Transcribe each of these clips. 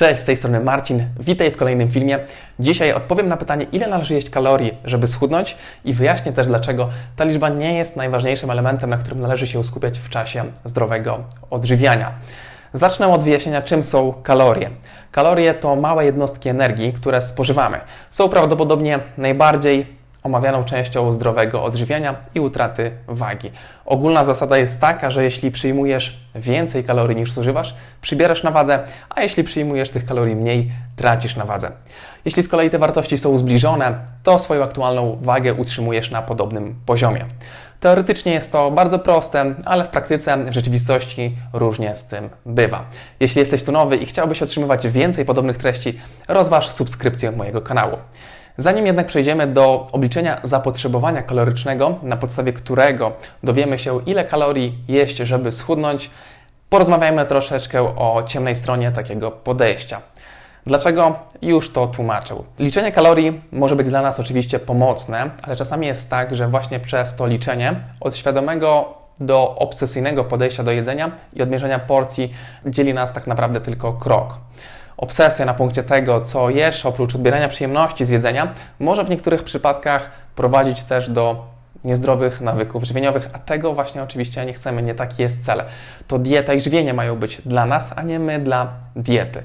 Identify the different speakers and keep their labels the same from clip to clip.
Speaker 1: Cześć, z tej strony Marcin. Witaj w kolejnym filmie. Dzisiaj odpowiem na pytanie, ile należy jeść kalorii, żeby schudnąć i wyjaśnię też, dlaczego ta liczba nie jest najważniejszym elementem, na którym należy się skupiać w czasie zdrowego odżywiania. Zacznę od wyjaśnienia, czym są kalorie. Kalorie to małe jednostki energii, które spożywamy. Są prawdopodobnie najbardziej omawianą częścią zdrowego odżywiania i utraty wagi. Ogólna zasada jest taka, że jeśli przyjmujesz więcej kalorii niż zużywasz, przybierasz na wadze, a jeśli przyjmujesz tych kalorii mniej, tracisz na wadze. Jeśli z kolei te wartości są zbliżone, to swoją aktualną wagę utrzymujesz na podobnym poziomie. Teoretycznie jest to bardzo proste, ale w praktyce, w rzeczywistości różnie z tym bywa. Jeśli jesteś tu nowy i chciałbyś otrzymywać więcej podobnych treści, rozważ subskrypcję mojego kanału. Zanim jednak przejdziemy do obliczenia zapotrzebowania kalorycznego, na podstawie którego dowiemy się, ile kalorii jeść, żeby schudnąć, porozmawiajmy troszeczkę o ciemnej stronie takiego podejścia. Dlaczego? Już to tłumaczę. Liczenie kalorii może być dla nas oczywiście pomocne, ale czasami jest tak, że właśnie przez to liczenie od świadomego do obsesyjnego podejścia do jedzenia i odmierzenia porcji dzieli nas tak naprawdę tylko krok. Obsesja na punkcie tego, co jesz, oprócz odbierania przyjemności z jedzenia, może w niektórych przypadkach prowadzić też do niezdrowych nawyków żywieniowych, a tego właśnie oczywiście nie chcemy, nie taki jest cel. To dieta i żywienie mają być dla nas, a nie my dla diety.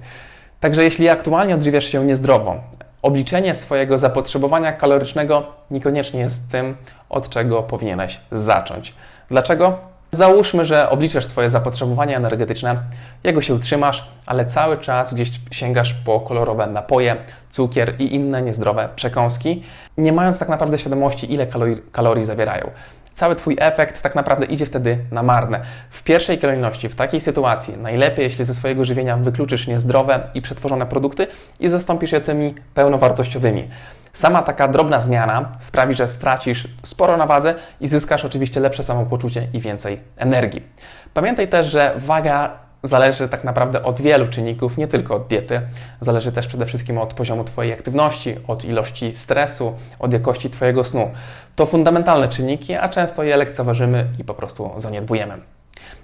Speaker 1: Także jeśli aktualnie odżywiasz się niezdrowo, obliczenie swojego zapotrzebowania kalorycznego niekoniecznie jest tym, od czego powinieneś zacząć. Dlaczego? Załóżmy, że obliczysz swoje zapotrzebowanie energetyczne, jego się utrzymasz, ale cały czas gdzieś sięgasz po kolorowe napoje, cukier i inne niezdrowe przekąski, nie mając tak naprawdę świadomości, ile kalorii, kalorii zawierają. Cały Twój efekt tak naprawdę idzie wtedy na marne. W pierwszej kolejności, w takiej sytuacji, najlepiej, jeśli ze swojego żywienia wykluczysz niezdrowe i przetworzone produkty i zastąpisz je tymi pełnowartościowymi. Sama taka drobna zmiana sprawi, że stracisz sporo na wadze i zyskasz oczywiście lepsze samopoczucie i więcej energii. Pamiętaj też, że waga zależy tak naprawdę od wielu czynników, nie tylko od diety. Zależy też przede wszystkim od poziomu Twojej aktywności, od ilości stresu, od jakości Twojego snu. To fundamentalne czynniki, a często je lekceważymy i po prostu zaniedbujemy.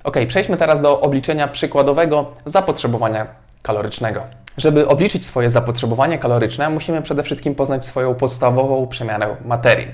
Speaker 1: Ok, przejdźmy teraz do obliczenia przykładowego zapotrzebowania kalorycznego. Żeby obliczyć swoje zapotrzebowanie kaloryczne, musimy przede wszystkim poznać swoją podstawową przemianę materii.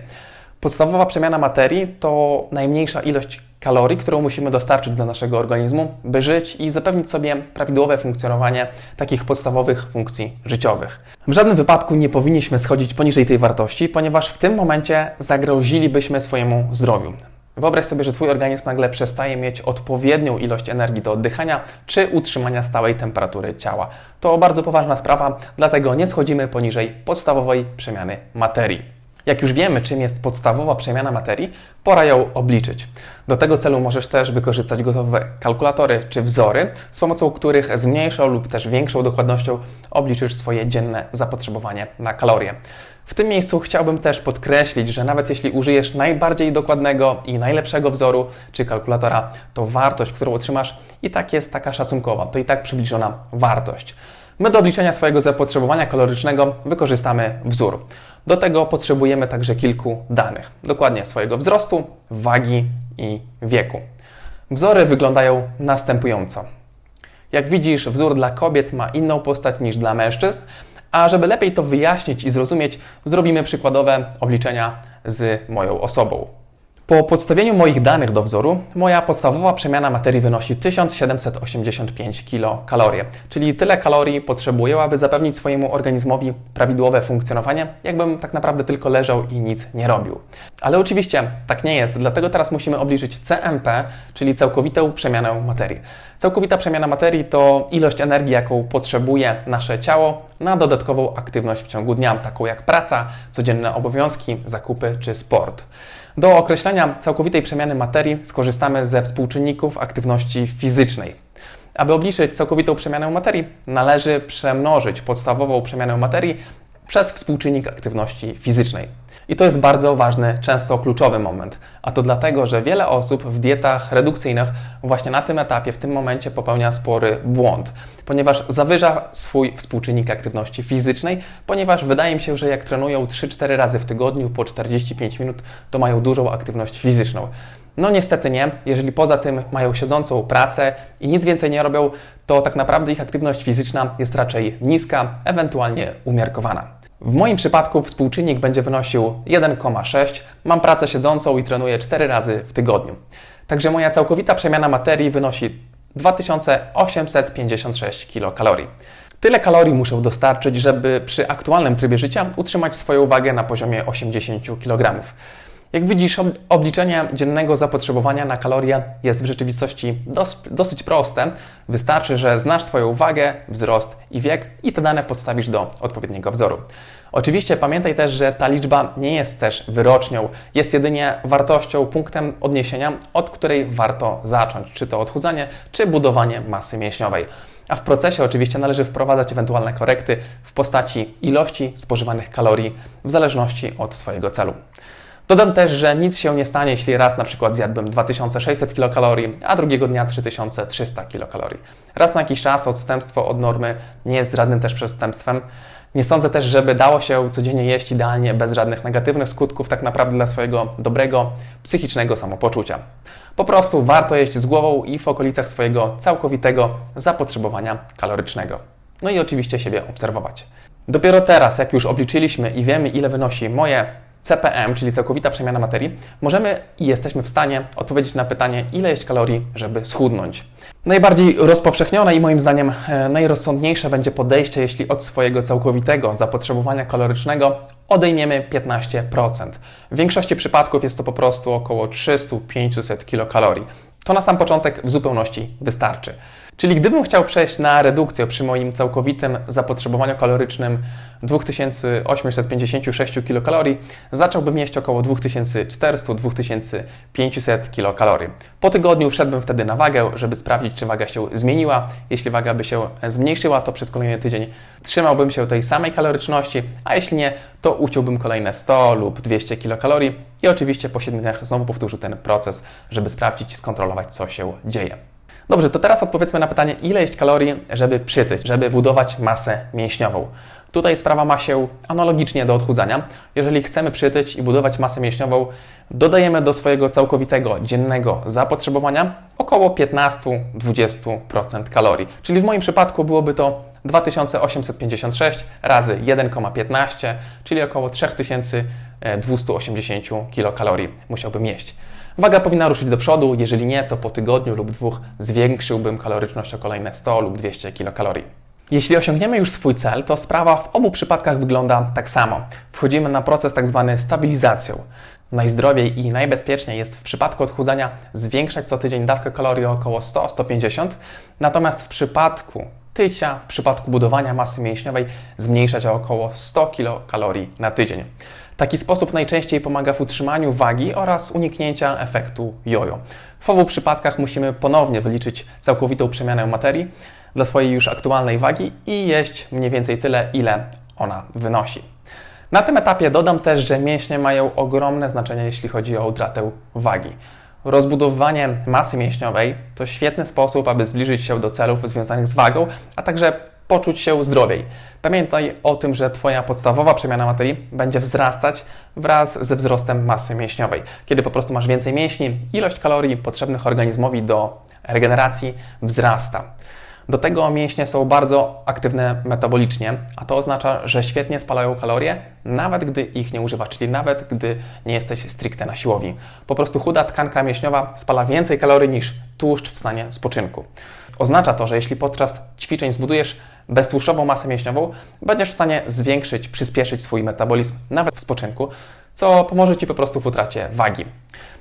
Speaker 1: Podstawowa przemiana materii to najmniejsza ilość kalorii, którą musimy dostarczyć do naszego organizmu, by żyć i zapewnić sobie prawidłowe funkcjonowanie takich podstawowych funkcji życiowych. W żadnym wypadku nie powinniśmy schodzić poniżej tej wartości, ponieważ w tym momencie zagrozilibyśmy swojemu zdrowiu. Wyobraź sobie, że Twój organizm nagle przestaje mieć odpowiednią ilość energii do oddychania czy utrzymania stałej temperatury ciała. To bardzo poważna sprawa, dlatego nie schodzimy poniżej podstawowej przemiany materii. Jak już wiemy, czym jest podstawowa przemiana materii, pora ją obliczyć. Do tego celu możesz też wykorzystać gotowe kalkulatory czy wzory, z pomocą których z mniejszą lub też większą dokładnością obliczysz swoje dzienne zapotrzebowanie na kalorie. W tym miejscu chciałbym też podkreślić, że nawet jeśli użyjesz najbardziej dokładnego i najlepszego wzoru czy kalkulatora, to wartość, którą otrzymasz, i tak jest taka szacunkowa, to i tak przybliżona wartość. My do obliczenia swojego zapotrzebowania kalorycznego wykorzystamy wzór. Do tego potrzebujemy także kilku danych, dokładnie swojego wzrostu, wagi i wieku. Wzory wyglądają następująco. Jak widzisz, wzór dla kobiet ma inną postać niż dla mężczyzn, a żeby lepiej to wyjaśnić i zrozumieć, zrobimy przykładowe obliczenia z moją osobą. Po podstawieniu moich danych do wzoru, moja podstawowa przemiana materii wynosi 1785 kilokalorie, czyli tyle kalorii potrzebuję, aby zapewnić swojemu organizmowi prawidłowe funkcjonowanie, jakbym tak naprawdę tylko leżał i nic nie robił. Ale oczywiście tak nie jest, dlatego teraz musimy obliczyć CMP, czyli całkowitą przemianę materii. Całkowita przemiana materii to ilość energii, jaką potrzebuje nasze ciało na dodatkową aktywność w ciągu dnia, taką jak praca, codzienne obowiązki, zakupy czy sport. Do określenia całkowitej przemiany materii skorzystamy ze współczynników aktywności fizycznej. Aby obliczyć całkowitą przemianę materii, należy przemnożyć podstawową przemianę materii przez współczynnik aktywności fizycznej. I to jest bardzo ważny, często kluczowy moment. A to dlatego, że wiele osób w dietach redukcyjnych właśnie na tym etapie, w tym momencie popełnia spory błąd, ponieważ zawyża swój współczynnik aktywności fizycznej, ponieważ wydaje mi się, że jak trenują 3-4 razy w tygodniu po 45 minut, to mają dużą aktywność fizyczną. No niestety nie. Jeżeli poza tym mają siedzącą pracę i nic więcej nie robią, to tak naprawdę ich aktywność fizyczna jest raczej niska, ewentualnie umiarkowana. W moim przypadku współczynnik będzie wynosił 1,6. Mam pracę siedzącą i trenuję 4 razy w tygodniu. Także moja całkowita przemiana materii wynosi 2856 kilokalorii. Tyle kalorii muszę dostarczyć, żeby przy aktualnym trybie życia utrzymać swoją wagę na poziomie 80 kg. Jak widzisz, obliczenie dziennego zapotrzebowania na kalorie jest w rzeczywistości dos dosyć proste. Wystarczy, że znasz swoją wagę, wzrost i wiek i te dane podstawisz do odpowiedniego wzoru. Oczywiście pamiętaj też, że ta liczba nie jest też wyrocznią, jest jedynie wartością, punktem odniesienia, od której warto zacząć, czy to odchudzanie, czy budowanie masy mięśniowej. A w procesie oczywiście należy wprowadzać ewentualne korekty w postaci ilości spożywanych kalorii w zależności od swojego celu. Dodam też, że nic się nie stanie, jeśli raz na przykład zjadłbym 2600 kilokalorii, a drugiego dnia 3300 kilokalorii. Raz na jakiś czas odstępstwo od normy nie jest żadnym też przestępstwem. Nie sądzę też, żeby dało się codziennie jeść idealnie bez żadnych negatywnych skutków, tak naprawdę dla swojego dobrego psychicznego samopoczucia. Po prostu warto jeść z głową i w okolicach swojego całkowitego zapotrzebowania kalorycznego. No i oczywiście siebie obserwować. Dopiero teraz, jak już obliczyliśmy i wiemy, ile wynosi moje CPM, czyli całkowita przemiana materii, możemy i jesteśmy w stanie odpowiedzieć na pytanie, ile jeść kalorii, żeby schudnąć. Najbardziej rozpowszechnione i moim zdaniem e, najrozsądniejsze będzie podejście, jeśli od swojego całkowitego zapotrzebowania kalorycznego odejmiemy 15%. W większości przypadków jest to po prostu około 300-500 kilokalorii. To na sam początek w zupełności wystarczy. Czyli gdybym chciał przejść na redukcję przy moim całkowitym zapotrzebowaniu kalorycznym 2856 kilokalorii, zacząłbym jeść około 2400-2500 kilokalorii. Po tygodniu wszedłbym wtedy na wagę, żeby sprawdzić, czy waga się zmieniła. Jeśli waga by się zmniejszyła, to przez kolejny tydzień trzymałbym się tej samej kaloryczności, a jeśli nie, to uciąłbym kolejne 100 lub 200 kilokalorii i oczywiście po 7 dniach znowu powtórzył ten proces, żeby sprawdzić i skontrolować, co się dzieje. Dobrze, to teraz odpowiedzmy na pytanie, ile jeść kalorii, żeby przytyć, żeby budować masę mięśniową. Tutaj sprawa ma się analogicznie do odchudzania. Jeżeli chcemy przytyć i budować masę mięśniową, dodajemy do swojego całkowitego dziennego zapotrzebowania około 15-20% kalorii. Czyli w moim przypadku byłoby to 2856 razy 1,15, czyli około 3280 kilokalorii musiałbym jeść. Waga powinna ruszyć do przodu, jeżeli nie, to po tygodniu lub dwóch zwiększyłbym kaloryczność o kolejne 100 lub 200 kilokalorii. Jeśli osiągniemy już swój cel, to sprawa w obu przypadkach wygląda tak samo. Wchodzimy na proces tak zwany stabilizacją. Najzdrowiej i najbezpieczniej jest w przypadku odchudzania zwiększać co tydzień dawkę kalorii o około 100-150, natomiast w przypadku tycia, w przypadku budowania masy mięśniowej zmniejszać o około 100 kilokalorii na tydzień. Taki sposób najczęściej pomaga w utrzymaniu wagi oraz uniknięcia efektu jojo. W obu przypadkach musimy ponownie wyliczyć całkowitą przemianę materii dla swojej już aktualnej wagi i jeść mniej więcej tyle, ile ona wynosi. Na tym etapie dodam też, że mięśnie mają ogromne znaczenie, jeśli chodzi o utratę wagi. Rozbudowywanie masy mięśniowej to świetny sposób, aby zbliżyć się do celów związanych z wagą, a także poczuć się zdrowiej. Pamiętaj o tym, że Twoja podstawowa przemiana materii będzie wzrastać wraz ze wzrostem masy mięśniowej. Kiedy po prostu masz więcej mięśni, ilość kalorii potrzebnych organizmowi do regeneracji wzrasta. Do tego mięśnie są bardzo aktywne metabolicznie, a to oznacza, że świetnie spalają kalorie, nawet gdy ich nie używasz, czyli nawet gdy nie jesteś stricte na siłowni. Po prostu chuda tkanka mięśniowa spala więcej kalorii niż tłuszcz w stanie spoczynku. Oznacza to, że jeśli podczas ćwiczeń zbudujesz beztłuszczową masę mięśniową, będziesz w stanie zwiększyć, przyspieszyć swój metabolizm nawet w spoczynku, co pomoże Ci po prostu w utracie wagi.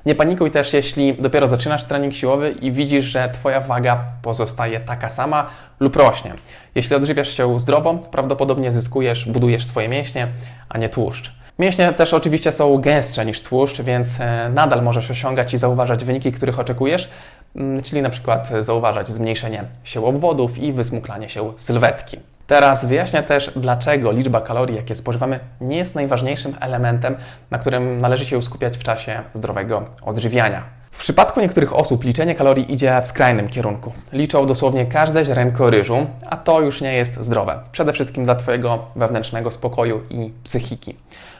Speaker 1: Nie panikuj też, jeśli dopiero zaczynasz trening siłowy i widzisz, że Twoja waga pozostaje taka sama lub rośnie. Jeśli odżywiasz się zdrowo, prawdopodobnie zyskujesz, budujesz swoje mięśnie, a nie tłuszcz. Mięśnie też oczywiście są gęstsze niż tłuszcz, więc e, nadal możesz osiągać i zauważać wyniki, których oczekujesz, mm, czyli na przykład zauważać zmniejszenie się obwodów i wysmuklanie się sylwetki. Teraz wyjaśnię też, dlaczego liczba kalorii, jakie spożywamy, nie jest najważniejszym elementem, na którym należy się skupiać w czasie zdrowego odżywiania. W przypadku niektórych osób liczenie kalorii idzie w skrajnym kierunku. Liczą dosłownie każde ziarenko ryżu, a to już nie jest zdrowe. Przede wszystkim dla Twojego wewnętrznego spokoju i psychiki.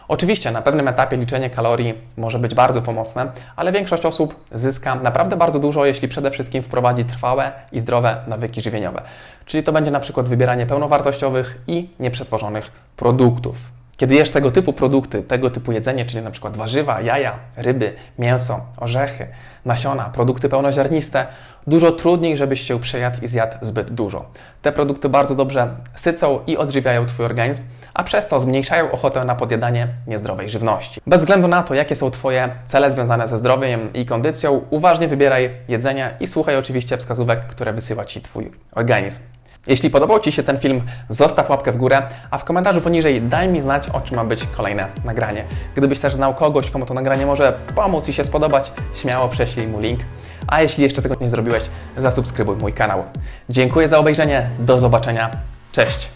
Speaker 1: Oczywiście na pewnym etapie liczenie kalorii może być bardzo pomocne, ale większość osób zyska naprawdę bardzo dużo, jeśli przede wszystkim wprowadzi trwałe i zdrowe nawyki żywieniowe. Czyli to będzie na przykład wybieranie pełnowartościowych i nieprzetworzonych produktów. Kiedy jesz tego typu produkty, tego typu jedzenie, czyli na przykład warzywa, jaja, ryby, mięso, orzechy, nasiona, produkty pełnoziarniste, dużo trudniej, żebyś się przejadł i zjadł zbyt dużo. Te produkty bardzo dobrze sycą i odżywiają Twój organizm, a przez to zmniejszają ochotę na podjadanie niezdrowej żywności. Bez względu na to, jakie są Twoje cele związane ze zdrowiem i kondycją, uważnie wybieraj jedzenie i słuchaj oczywiście wskazówek, które wysyła Ci Twój organizm. Jeśli podobał Ci się ten film, zostaw łapkę w górę, a w komentarzu poniżej daj mi znać, o czym ma być kolejne nagranie. Gdybyś też znał kogoś, komu to nagranie może pomóc i się spodobać, śmiało prześlij mu link. A jeśli jeszcze tego nie zrobiłeś, zasubskrybuj mój kanał. Dziękuję za obejrzenie, do zobaczenia, cześć!